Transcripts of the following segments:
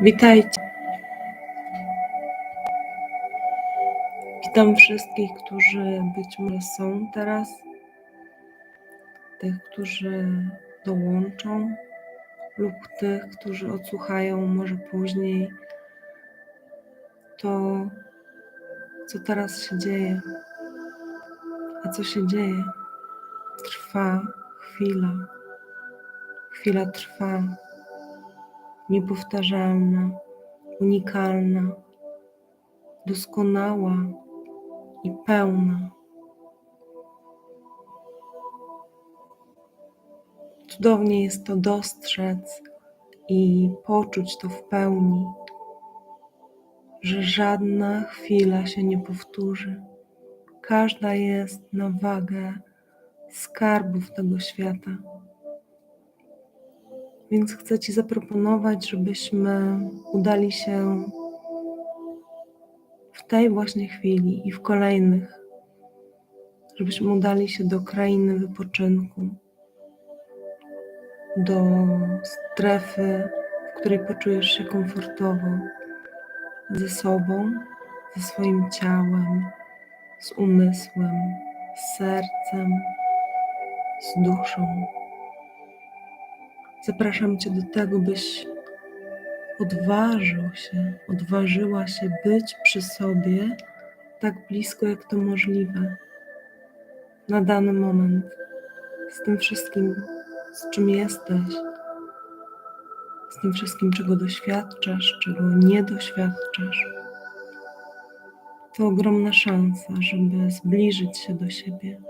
Witajcie. Witam wszystkich, którzy być może są teraz, tych, którzy dołączą, lub tych, którzy odsłuchają może później to, co teraz się dzieje. A co się dzieje? Trwa chwila. Chwila trwa niepowtarzalna, unikalna, doskonała i pełna. Cudownie jest to dostrzec i poczuć to w pełni, że żadna chwila się nie powtórzy. Każda jest na wagę skarbów tego świata. Więc chcę Ci zaproponować, żebyśmy udali się w tej właśnie chwili i w kolejnych, żebyśmy udali się do krainy wypoczynku, do strefy, w której poczujesz się komfortowo ze sobą, ze swoim ciałem, z umysłem, z sercem, z duszą. Zapraszam Cię do tego, byś odważył się, odważyła się być przy sobie tak blisko, jak to możliwe. Na dany moment, z tym wszystkim, z czym jesteś, z tym wszystkim, czego doświadczasz, czego nie doświadczasz. To ogromna szansa, żeby zbliżyć się do siebie,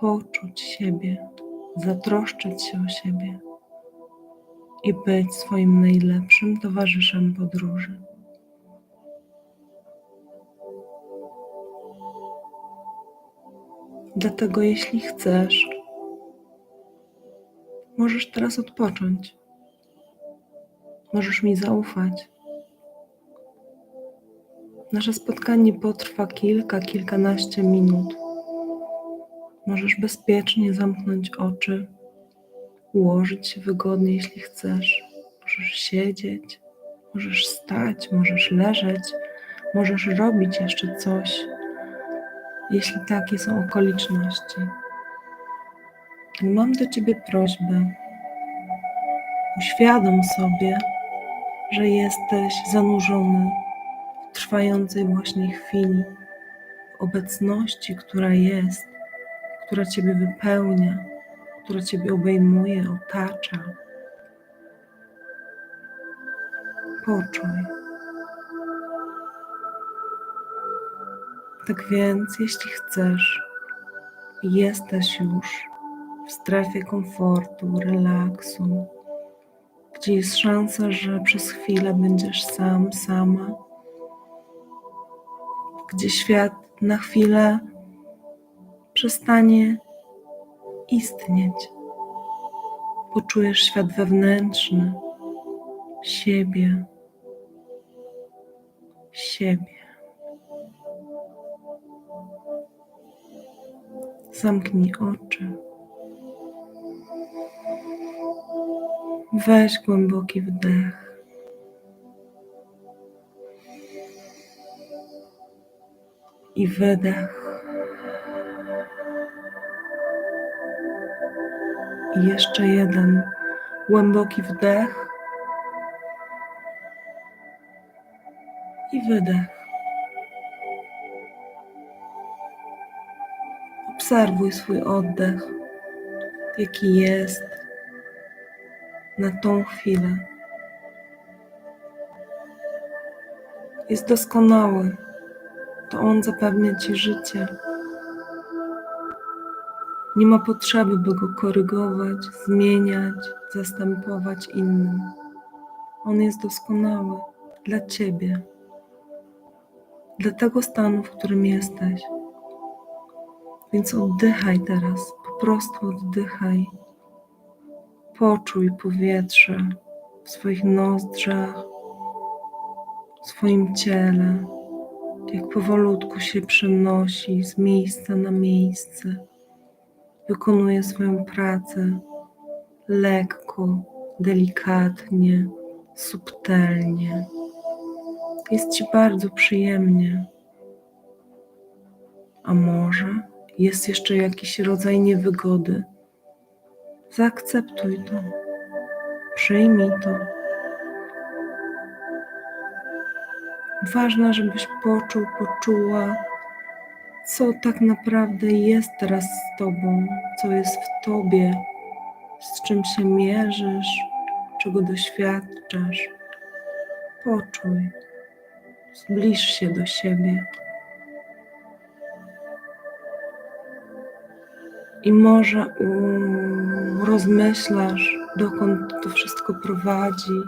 poczuć siebie, zatroszczyć się o siebie i być swoim najlepszym towarzyszem podróży. Dlatego, jeśli chcesz, możesz teraz odpocząć. Możesz mi zaufać. Nasze spotkanie potrwa kilka, kilkanaście minut. Możesz bezpiecznie zamknąć oczy ułożyć się wygodnie, jeśli chcesz. Możesz siedzieć, możesz stać, możesz leżeć, możesz robić jeszcze coś, jeśli takie są okoliczności. Mam do Ciebie prośbę. Uświadom sobie, że jesteś zanurzony w trwającej właśnie chwili, w obecności, która jest, która Ciebie wypełnia która Ciebie obejmuje, otacza. Poczuj. Tak więc, jeśli chcesz, jesteś już w strefie komfortu, relaksu, gdzie jest szansa, że przez chwilę będziesz sam, sama, gdzie świat na chwilę przestanie istnieć. Poczujesz świat wewnętrzny, siebie, siebie. Zamknij oczy. Weź głęboki wdech. I wydech. I jeszcze jeden głęboki wdech i wydech. Obserwuj swój oddech, jaki jest na tą chwilę. Jest doskonały. To On zapewnia Ci życie. Nie ma potrzeby, by go korygować, zmieniać, zastępować innym. On jest doskonały dla Ciebie, dla tego stanu, w którym jesteś. Więc oddychaj teraz, po prostu oddychaj. Poczuj powietrze w swoich nozdrzach, w swoim ciele, jak powolutku się przenosi z miejsca na miejsce, wykonuje swoją pracę lekko, delikatnie, subtelnie. Jest Ci bardzo przyjemnie. A może jest jeszcze jakiś rodzaj niewygody? Zaakceptuj to, przyjmij to. Ważne, żebyś poczuł, poczuła, co tak naprawdę jest teraz z Tobą, co jest w Tobie, z czym się mierzysz, czego doświadczasz. Poczuj, zbliż się do siebie. I może um, rozmyślasz, dokąd to wszystko prowadzi.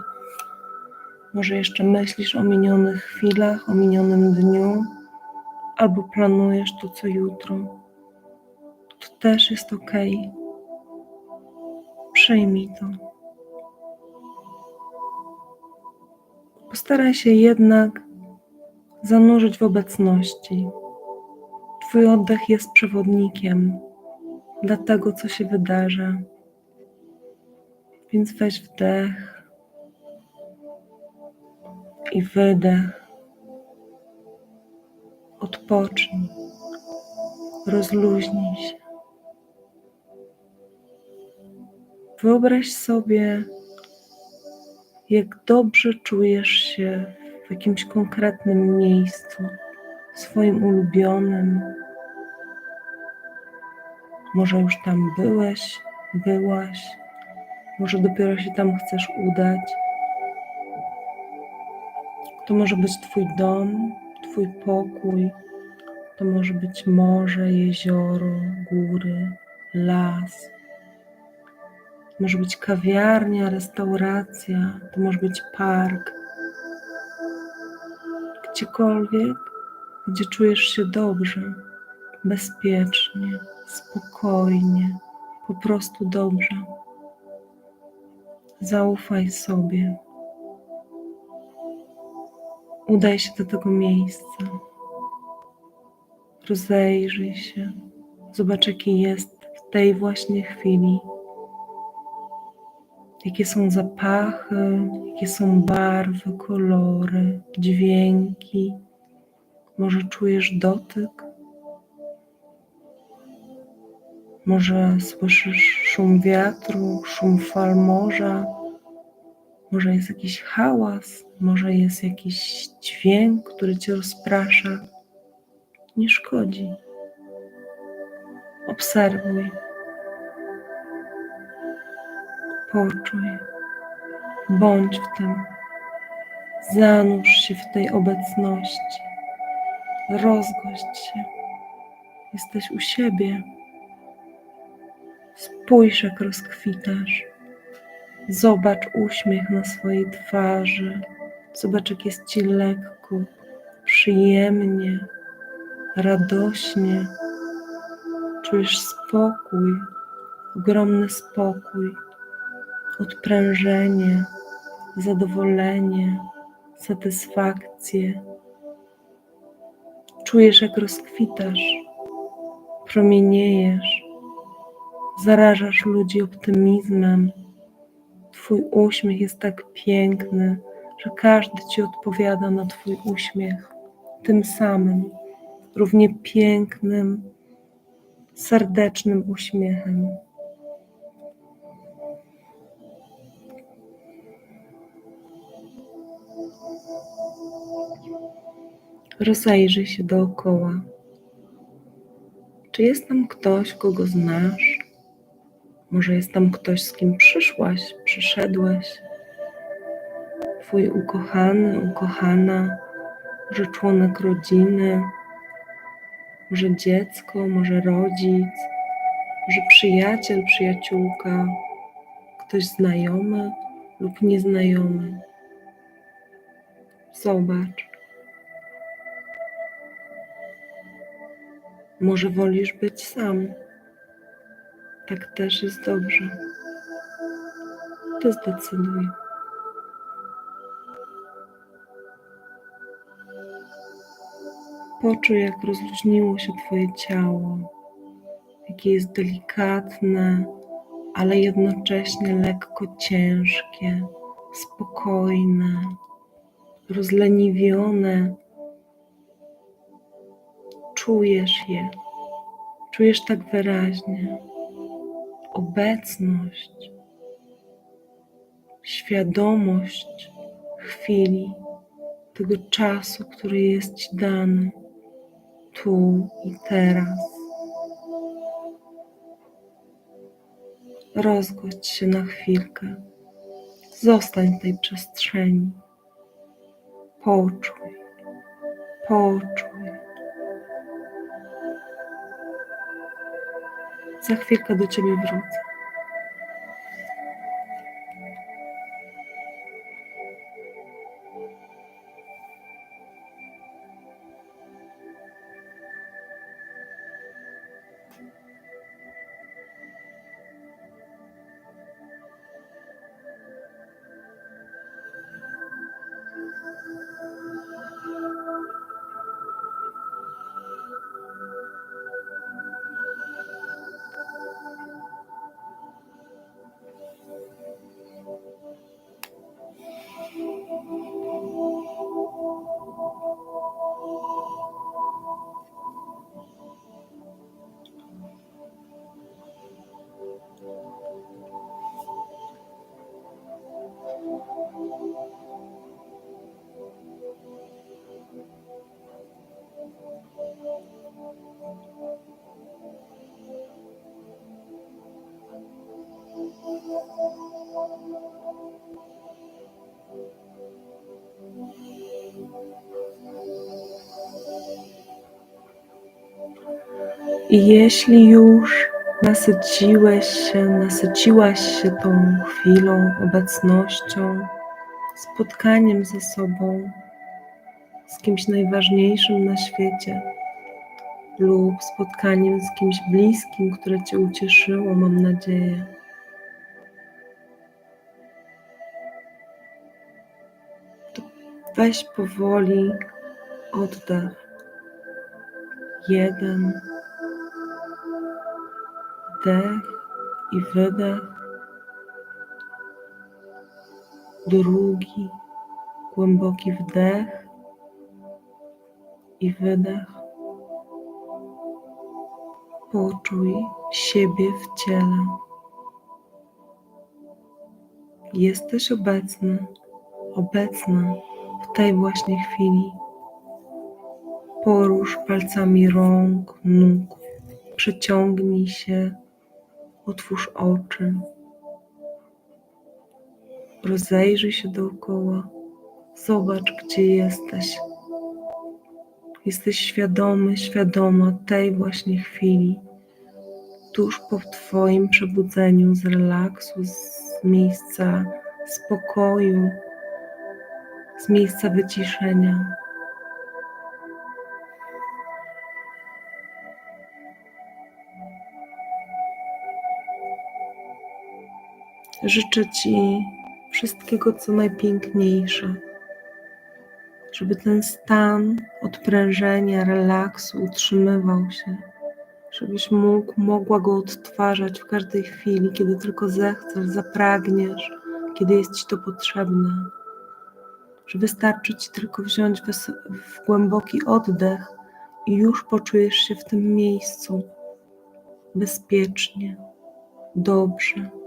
Może jeszcze myślisz o minionych chwilach, o minionym dniu, albo planujesz to co jutro. To też jest ok. Przyjmij to. Postaraj się jednak zanurzyć w obecności. Twój oddech jest przewodnikiem dla tego, co się wydarza. Więc weź wdech i wydech. Odpocznij, rozluźnij się. Wyobraź sobie, jak dobrze czujesz się w jakimś konkretnym miejscu, swoim ulubionym. Może już tam byłeś, byłaś, może dopiero się tam chcesz udać. To może być Twój dom, Twój pokój, to może być morze, jezioro, góry, las. Może być kawiarnia, restauracja, to może być park. Gdziekolwiek, gdzie czujesz się dobrze, bezpiecznie, spokojnie, po prostu dobrze. Zaufaj sobie. Udaj się do tego miejsca. Rozejrzyj się. Zobacz, jaki jest w tej właśnie chwili jakie są zapachy, jakie są barwy, kolory, dźwięki. Może czujesz dotyk? Może słyszysz szum wiatru, szum fal morza? Może jest jakiś hałas, może jest jakiś dźwięk, który cię rozprasza. Nie szkodzi. Obserwuj. Poczuj, bądź w tym, zanurz się w tej obecności, rozgość się. Jesteś u siebie. Spójrz, jak rozkwitasz. Zobacz uśmiech na swojej twarzy. Zobacz, jak jest ci lekko, przyjemnie, radośnie. Czujesz spokój, ogromny spokój odprężenie, zadowolenie, satysfakcję. Czujesz, jak rozkwitasz, promieniejesz, zarażasz ludzi optymizmem. Twój uśmiech jest tak piękny, że każdy ci odpowiada na Twój uśmiech tym samym, równie pięknym, serdecznym uśmiechem. Rozejrzyj się dookoła. Czy jest tam ktoś, kogo znasz? Może jest tam ktoś, z kim przyszłaś, przyszedłeś? Twój ukochany, ukochana, może członek rodziny, może dziecko, może rodzic, może przyjaciel, przyjaciółka, ktoś znajomy lub nieznajomy. Zobacz. Może wolisz być sam. Tak też jest dobrze. Ty zdecyduj. Poczuj, jak rozluźniło się Twoje ciało, jakie jest delikatne, ale jednocześnie lekko ciężkie, spokojne, rozleniwione. Czujesz je, czujesz tak wyraźnie obecność, świadomość chwili, tego czasu, który jest Ci dany tu i teraz. Rozgodź się na chwilkę. Zostań w tej przestrzeni. Poczuj, poczuj. Za chwilkę do Ciebie wrócę. I jeśli już nasyciłeś się, nasyciłaś się tą chwilą, obecnością, spotkaniem ze sobą, z kimś najważniejszym na świecie, lub spotkaniem z kimś bliskim, które Cię ucieszyło, mam nadzieję. To weź powoli oddech. Jeden wdech i wydech. Drugi głęboki wdech i wydech. Poczuj siebie w ciele. Jesteś obecny, obecna w tej właśnie chwili. Porusz palcami rąk, nóg, przeciągnij się, otwórz oczy, rozejrzyj się dookoła, zobacz, gdzie jesteś. Jesteś świadomy, świadoma tej właśnie chwili, tuż po Twoim przebudzeniu z relaksu, z miejsca spokoju, z miejsca wyciszenia. Życzę Ci wszystkiego, co najpiękniejsze, żeby ten stan odprężenia, relaksu utrzymywał się, żebyś mógł, mogła go odtwarzać w każdej chwili, kiedy tylko zechcesz, zapragniesz, kiedy jest Ci to potrzebne. Że wystarczy Ci tylko wziąć w głęboki oddech i już poczujesz się w tym miejscu. Bezpiecznie, dobrze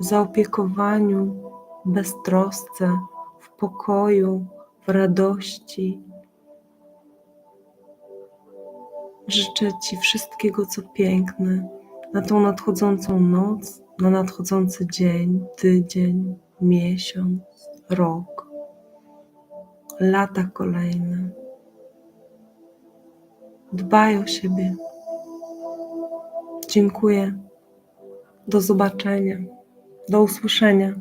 w zaopiekowaniu, beztrosce, w pokoju, w radości. Życzę Ci wszystkiego, co piękne na tą nadchodzącą noc, na nadchodzący dzień, tydzień, miesiąc, rok, lata kolejne. Dbaj o siebie. Dziękuję. Do zobaczenia. Do usłyszenia.